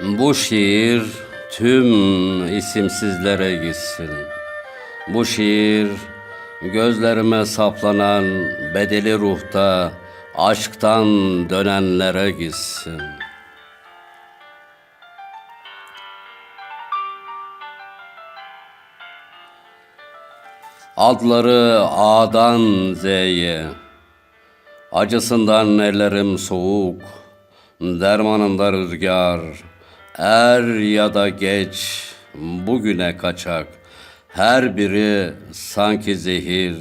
Bu şiir tüm isimsizlere gitsin. Bu şiir gözlerime saplanan bedeli ruhta aşktan dönenlere gitsin. Adları A'dan Z'ye Acısından ellerim soğuk, dermanında rüzgar, er ya da geç, bugüne kaçak. Her biri sanki zehir,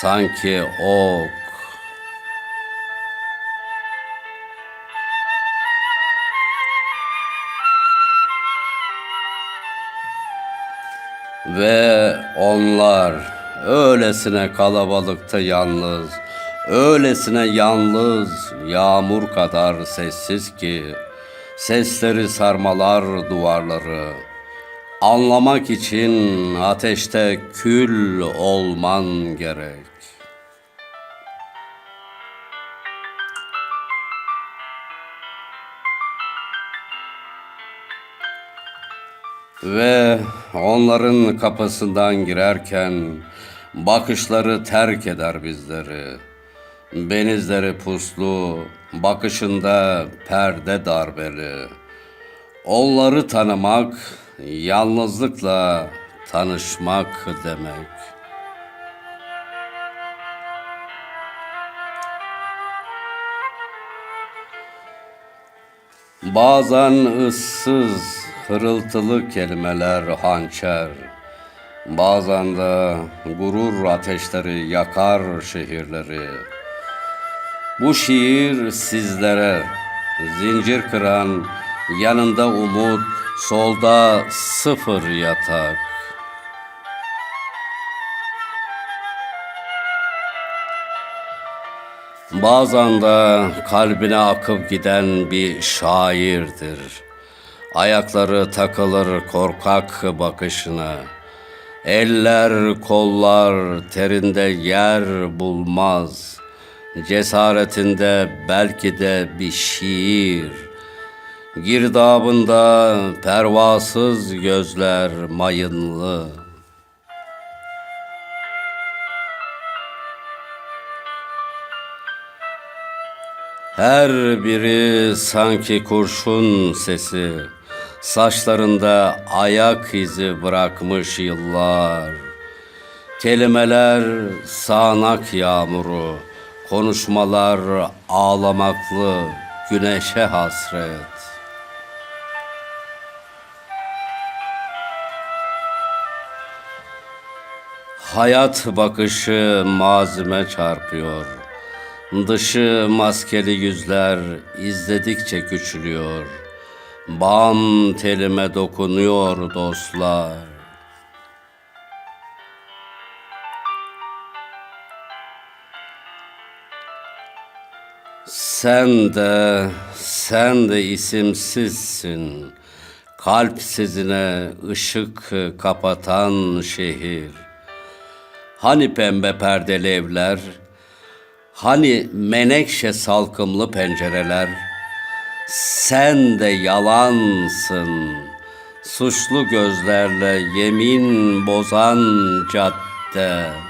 sanki ok. Ve onlar öylesine kalabalıkta yalnız, öylesine yalnız, yağmur kadar sessiz ki, sesleri sarmalar duvarları. Anlamak için ateşte kül olman gerek. Ve onların kapısından girerken bakışları terk eder bizleri. Benizleri puslu, bakışında perde darbeli. Onları tanımak, yalnızlıkla tanışmak demek. Bazen ıssız, hırıltılı kelimeler hançer. Bazen de gurur ateşleri yakar şehirleri. Bu şiir sizlere zincir kıran, yanında umut, solda sıfır yatak. Bazen de kalbine akıp giden bir şairdir. Ayakları takılır korkak bakışına. Eller kollar terinde yer bulmaz. Cesaretinde belki de bir şiir. Girdabında pervasız gözler mayınlı. Her biri sanki kurşun sesi, saçlarında ayak izi bırakmış yıllar. Kelimeler sağanak yağmuru, konuşmalar ağlamaklı, güneşe hasret. Hayat bakışı mazime çarpıyor. Dışı maskeli yüzler izledikçe küçülüyor. Bam telime dokunuyor dostlar. Sen de, sen de isimsizsin. Kalp sizine ışık kapatan şehir. Hani pembe perdeli evler, hani menekşe salkımlı pencereler, sen de yalansın. Suçlu gözlerle yemin bozan cadde.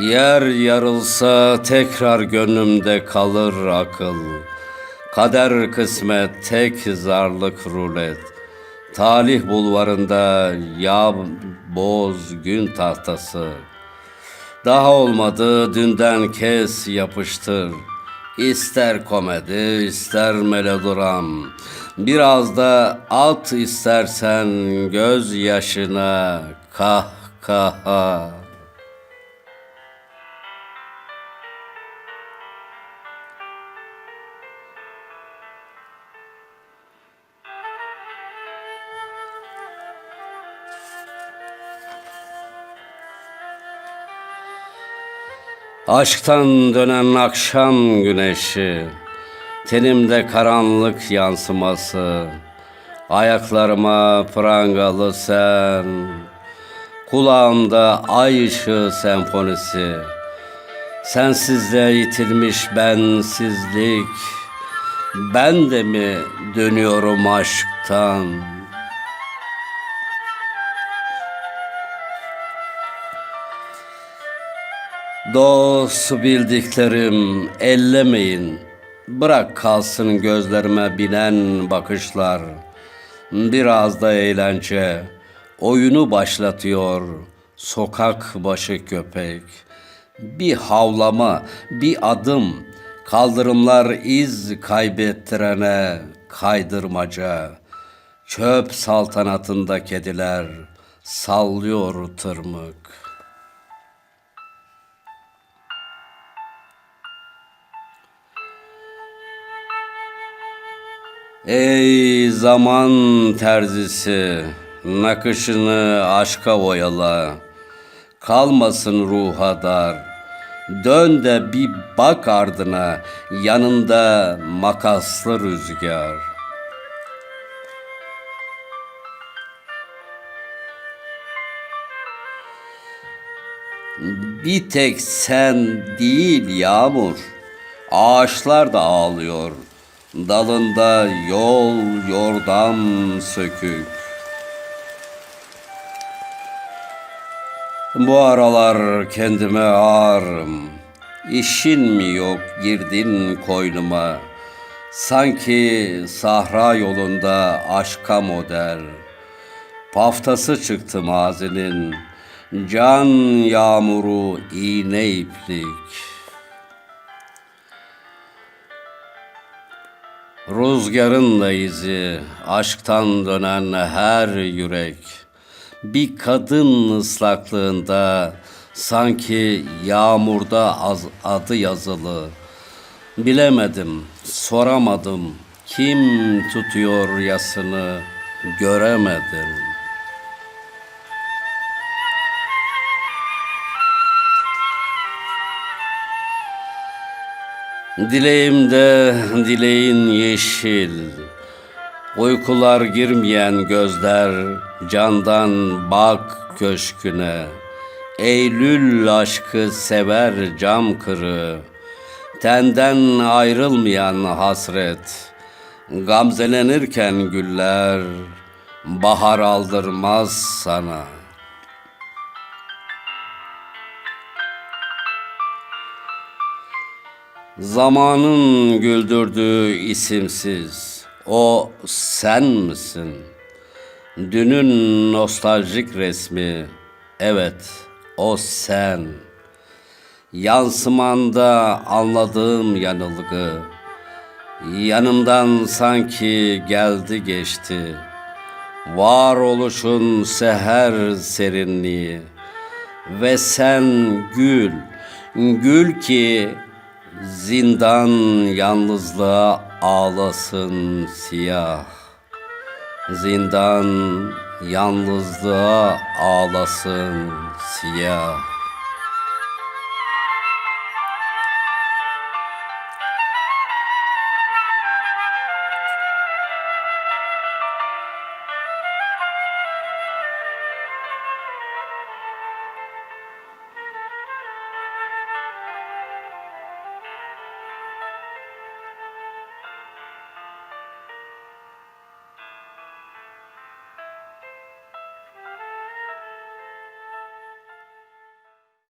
Yer yarılsa tekrar gönlümde kalır akıl. Kader kısmet tek zarlık rulet. Talih bulvarında yağ boz gün tahtası. Daha olmadı dünden kes yapıştır. İster komedi ister melodram. Biraz da at istersen göz yaşına kahkaha. Aşktan dönen akşam güneşi, tenimde karanlık yansıması, ayaklarıma prangalı sen, kulağımda ay ışığı senfonisi, Sensizliğe yitilmiş bensizlik. Ben de mi dönüyorum aşktan Dost bildiklerim ellemeyin. Bırak kalsın gözlerime binen bakışlar. Biraz da eğlence. Oyunu başlatıyor Sokak başı köpek. Bir havlama Bir adım. Kaldırımlar iz kaybettirene Kaydırmaca. Çöp saltanatında kediler Sallıyor tırmık Ey zaman terzisi, nakışını aşka oyala, kalmasın ruha dar. Dön de bir bak ardına, yanında makaslı rüzgar. Bir tek sen değil yağmur, ağaçlar da ağlıyor. Dalında yol yordam sökük. Bu aralar kendime ağrım. İşin mi yok girdin koynuma. Sanki sahra yolunda aşka model. Paftası çıktı mazinin. Can yağmuru iğne iplik. Rüzgarın izi, aşktan dönen her yürek. Bir kadın ıslaklığında sanki yağmurda az, adı yazılı. Bilemedim, soramadım. Kim tutuyor yasını göremedim. Dileğimde dileğin yeşil Uykular girmeyen gözler Candan bak köşküne Eylül aşkı sever cam kırı Tenden ayrılmayan hasret Gamzelenirken güller Bahar aldırmaz sana.'' Zamanın güldürdüğü isimsiz o sen misin? Dünün nostaljik resmi evet o sen. Yansımanda anladığım yanılgı yanımdan sanki geldi geçti. Varoluşun seher serinliği ve sen gül, gül ki Zindan yalnızlığa ağlasın siyah. Zindan yalnızlığa ağlasın siyah.